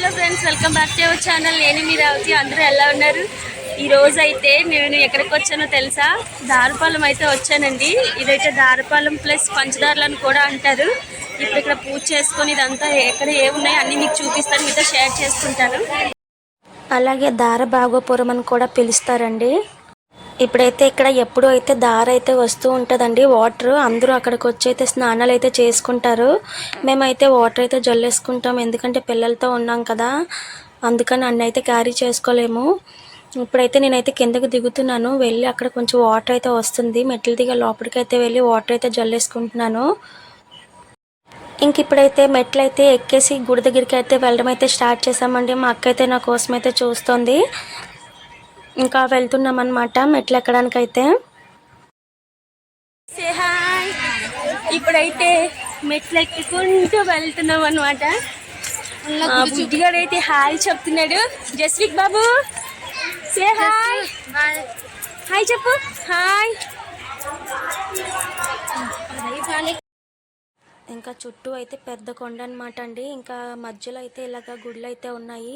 Hello friends welcome back to our channel. నేను మీ రావతి అందరూ ఎలా ఉన్నారు? ఈ రోజు అయితే నేను ఎక్కడికి వచ్చానో తెలుసా? దారుపాలెం అయితే వచ్చానండి. ఇదైతే దారుపాలెం ప్లస్ పంచదారులను కూడా అంటారు. ఇప్పుడు ఇక్కడ పూజ చేసుకొని ఇదంతా ఎక్కడ ఏమున్నాయి అన్ని మీకు చూపిస్తాను. మీతో షేర్ చేసుకుంటాను. అలాగే దార భాగోపురం అని కూడా పిలుస్తారండి. ఇప్పుడైతే ఇక్కడ ఎప్పుడు అయితే దార అయితే వస్తూ ఉంటుందండి. వాటర్ అందరూ అక్కడికి వచ్చి అయితే స్నానాలు అయితే చేసుకుంటారు. మేమైతే వాటర్ అయితే జల్లేసుకుంటాం. ఎందుకంటే పిల్లలతో ఉన్నాం కదా. అందుకని అన్నీ అయితే క్యారీ చేసుకోలేము. ఇప్పుడైతే నేనైతే కిందకు దిగుతున్నాను. వెళ్ళి అక్కడ కొంచెం వాటర్ అయితే వస్తుంది. మెట్లు దిగ లోపలికి అయితే వెళ్ళి వాటర్ అయితే జల్లేసుకుంటున్నాను. ఇంక ఇప్పుడైతే మెట్లు అయితే ఎక్కేసి గుడి దగ్గరికి అయితే వెళ్ళడం అయితే స్టార్ట్ చేసామండి మా అక్క అయితే నా కోసం అయితే చూస్తుంది. ఇంకా వెళ్తున్నాం అనమాట మెట్లు ఎక్కడానికి అయితే సే హాయ్ ఇప్పుడైతే మెట్లు ఎక్కుకుంటూ వెళ్తున్నాం అనమాట బుద్ధిగాడు అయితే హాయ్ చెప్తున్నాడు. జస్విక్ బాబు సే హాయ్ హాయ్ చెప్పు. హాయ్. ఇంకా చుట్టూ అయితే పెద్ద కొండ అనమాట అండి ఇంకా మధ్యలో అయితే ఇలాగ గుడులు అయితే ఉన్నాయి.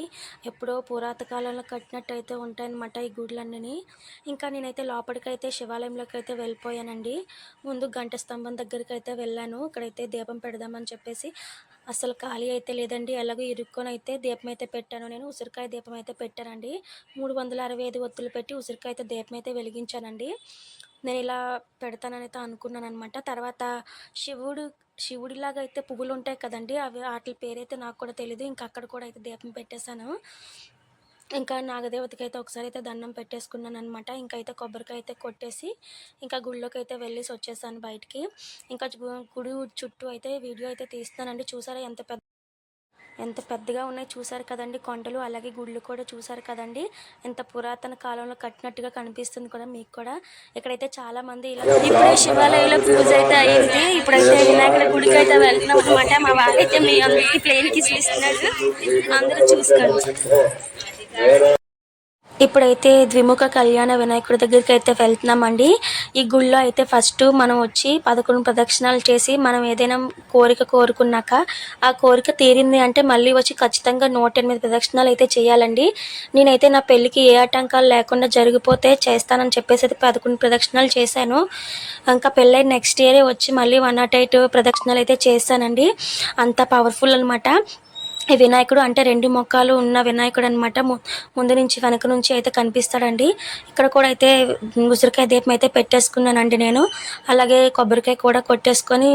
ఎప్పుడో పురాతకాలంలో కట్టినట్టు అయితే ఉంటాయన్నమాట ఈ గుడులన్నీ ఇంకా నేనైతే లోపలికి అయితే శివాలయంలోకి అయితే వెళ్ళిపోయానండి. ముందు గంట స్తంభం దగ్గరికి అయితే వెళ్ళాను. ఇక్కడైతే దీపం పెడదామని చెప్పేసి అసలు ఖాళీ అయితే లేదండి. ఎలాగో ఇరుక్కొని అయితే దీపం అయితే పెట్టాను. నేను ఉసిరికాయ దీపం అయితే పెట్టానండి. మూడు వందల అరవై ఐదు ఒత్తులు పెట్టి ఉసిరికాయ అయితే దీపం అయితే వెలిగించానండి. నేను ఇలా పెడతానని అయితే అనుకున్నాను అనమాట తర్వాత శివుడు శివుడిలాగా అయితే పువ్వులు ఉంటాయి కదండి అవి వాటి పేరైతే నాకు కూడా తెలియదు ఇంకా అక్కడ కూడా అయితే దీపం పెట్టేశాను. ఇంకా నాగదేవతకి అయితే ఒకసారి అయితే దండం పెట్టేసుకున్నాను అనమాట ఇంకా అయితే కొబ్బరికాయ అయితే కొట్టేసి ఇంకా గుళ్ళోకి అయితే వెళ్ళేసి వచ్చేసాను బయటికి. ఇంకా గుడి చుట్టూ అయితే వీడియో అయితే తీస్తానండి చూసారా ఎంత పెద్ద ఎంత పెద్దగా ఉన్నాయి చూసారు కదండి కొండలు అలాగే గుళ్ళు కూడా చూసారు కదండి. ఎంత పురాతన కాలంలో కట్టినట్టుగా కనిపిస్తుంది కూడా మీకు కూడా. ఇక్కడైతే చాలా మంది ఇలా ఇప్పుడు శివాలయంలో పూజ అయితే అయింది. ఇప్పుడైతే వినాయకుడి గుడికి అయితే వెళ్తున్నాం అనమాట మా వారైతే మీ అందరికి ప్లేన్కి చూస్తున్నాడు అందరూ చూసుకోండి. ఇప్పుడైతే ద్విముఖ కళ్యాణ వినాయకుడి దగ్గరికి అయితే వెళ్తున్నామండి. ఈ గుళ్ళో అయితే ఫస్ట్ మనం వచ్చి పదకొండు ప్రదక్షిణాలు చేసి మనం ఏదైనా కోరిక కోరుకున్నాక ఆ కోరిక తీరింది అంటే మళ్ళీ వచ్చి ఖచ్చితంగా నూట ఎనిమిది ప్రదక్షిణాలు అయితే చేయాలండి. నేనైతే నా పెళ్ళికి ఏ ఆటంకాలు లేకుండా జరిగిపోతే చేస్తానని చెప్పేసి అయితే పదకొండు ప్రదక్షిణాలు చేశాను. ఇంకా పెళ్ళై నెక్స్ట్ ఇయరే వచ్చి మళ్ళీ వన్ నాట్ ఎయిట్ ప్రదక్షిణాలు అయితే చేశానండి. అంత పవర్ఫుల్ అనమాట వినాయకుడు అంటే రెండు మొక్కలు ఉన్న వినాయకుడు అనమాట ముందు నుంచి వెనక నుంచి అయితే కనిపిస్తాడండి. ఇక్కడ కూడా అయితే ఉసిరికాయ దీపం అయితే పెట్టేసుకున్నానండి నేను. అలాగే కొబ్బరికాయ కూడా కొట్టేసుకొని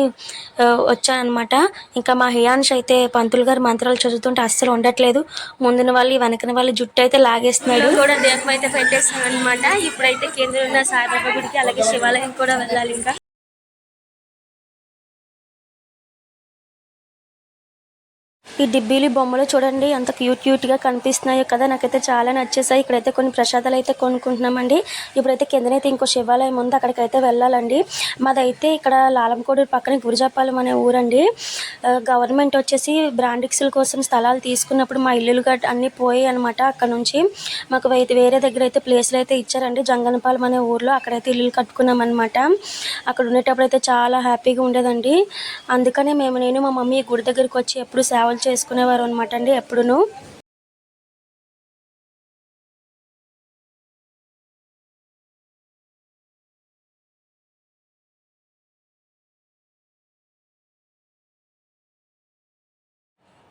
వచ్చానమాట ఇంకా మా హియాన్ష్ అయితే పంతులు గారు మంత్రాలు చదువుతుంటే అస్సలు ఉండట్లేదు. ముందున వాళ్ళు వెనకన వాళ్ళు జుట్టు అయితే లాగేస్తున్నాడు. కూడా దీపం అయితే పెట్టేస్తున్నాను అనమాట ఇప్పుడైతే కేంద్రం సాయిబాబా గుడికి అలాగే శివాలయం కూడా వెళ్ళాలి ఇంకా. ఈ డిబ్బీలు బొమ్మలు చూడండి ఎంత క్యూట్ క్యూట్గా కనిపిస్తున్నాయో కదా. నాకైతే చాలా నచ్చేసాయి ఇక్కడైతే కొన్ని ప్రసాదాలు అయితే కొనుక్కుంటున్నామండి. ఇప్పుడైతే కిందనైతే ఇంకో శివాలయం ఉంది. అక్కడికైతే వెళ్ళాలండి. మాదైతే ఇక్కడ లాలంకోడు పక్కన గురిజాపాలెం అనే ఊరండి. గవర్నమెంట్ వచ్చేసి బ్రాండిక్స్ల కోసం స్థలాలు తీసుకున్నప్పుడు మా ఇల్లులు గట్ అన్నీ పోయాయి అనమాట అక్కడ నుంచి. మాకు అయితే వేరే దగ్గర అయితే ప్లేస్లు అయితే ఇచ్చారండి. జంగనపాలెం అనే ఊర్లో అక్కడైతే ఇల్లు కట్టుకున్నాం అనమాట అక్కడ ఉండేటప్పుడు అయితే చాలా హ్యాపీగా ఉండేదండి. అందుకనే మేము నేను మా మమ్మీ గుడి దగ్గరికి వచ్చి ఎప్పుడు సేవలు చేసుకునేవారు అనమాట అండి ఎప్పుడును.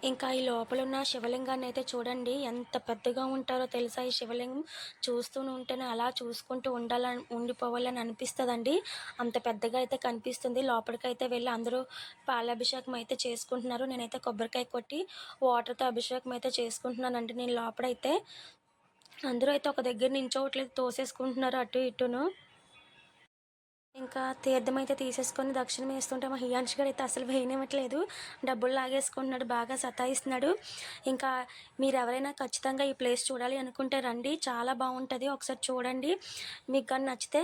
ఇంకా ఈ లోపల ఉన్న శివలింగాన్ని అయితే చూడండి. ఎంత పెద్దగా ఉంటారో తెలుసా? ఈ శివలింగం చూస్తూనే ఉంటేనే అలా చూసుకుంటూ ఉండాలని ఉండిపోవాలని అనిపిస్తుందండి. అంత పెద్దగా అయితే కనిపిస్తుంది. లోపలికి అయితే వెళ్ళి అందరూ పాలాభిషేకం అయితే చేసుకుంటున్నారు. నేనైతే కొబ్బరికాయ కొట్టి వాటర్తో అభిషేకం అయితే చేసుకుంటున్నానండి. నేను లోపలైతే అందరూ అయితే ఒక దగ్గర నించోవట్లేదు తోసేసుకుంటున్నారు అటు ఇటును. ఇంకా తీర్థం అయితే తీసేసుకొని దక్షిణం వేస్తుంటే మా హియాన్ష్ గారు అయితే అసలు వేయనివ్వట్లేదు. డబ్బులు లాగేసుకుంటున్నాడు బాగా సతాయిస్తున్నాడు. ఇంకా మీరు ఎవరైనా ఖచ్చితంగా ఈ ప్లేస్ చూడాలి అనుకుంటే రండి చాలా బాగుంటుంది. ఒకసారి చూడండి. మీకు కానీ నచ్చితే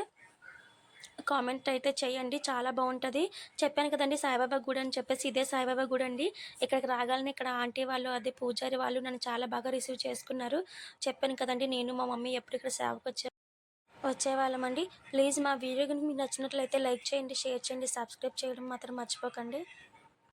కామెంట్ అయితే చేయండి చాలా బాగుంటుంది. చెప్పాను కదండి సాయిబాబా గుడి అని చెప్పేసి ఇదే సాయిబాబా గుడి అండి. ఇక్కడికి రాగాలని ఇక్కడ ఆంటీ వాళ్ళు అదే పూజారి వాళ్ళు నన్ను చాలా బాగా రిసీవ్ చేసుకున్నారు. చెప్పాను కదండి నేను మా మమ్మీ ఎప్పుడు ఇక్కడ సేవకు వచ్చేవాళ్ళమండి. ప్లీజ్ మా వీడియో కనుక మీకు నచ్చినట్లయితే లైక్ చేయండి షేర్ చేయండి సబ్స్క్రైబ్ చేయడం మాత్రం మర్చిపోకండి.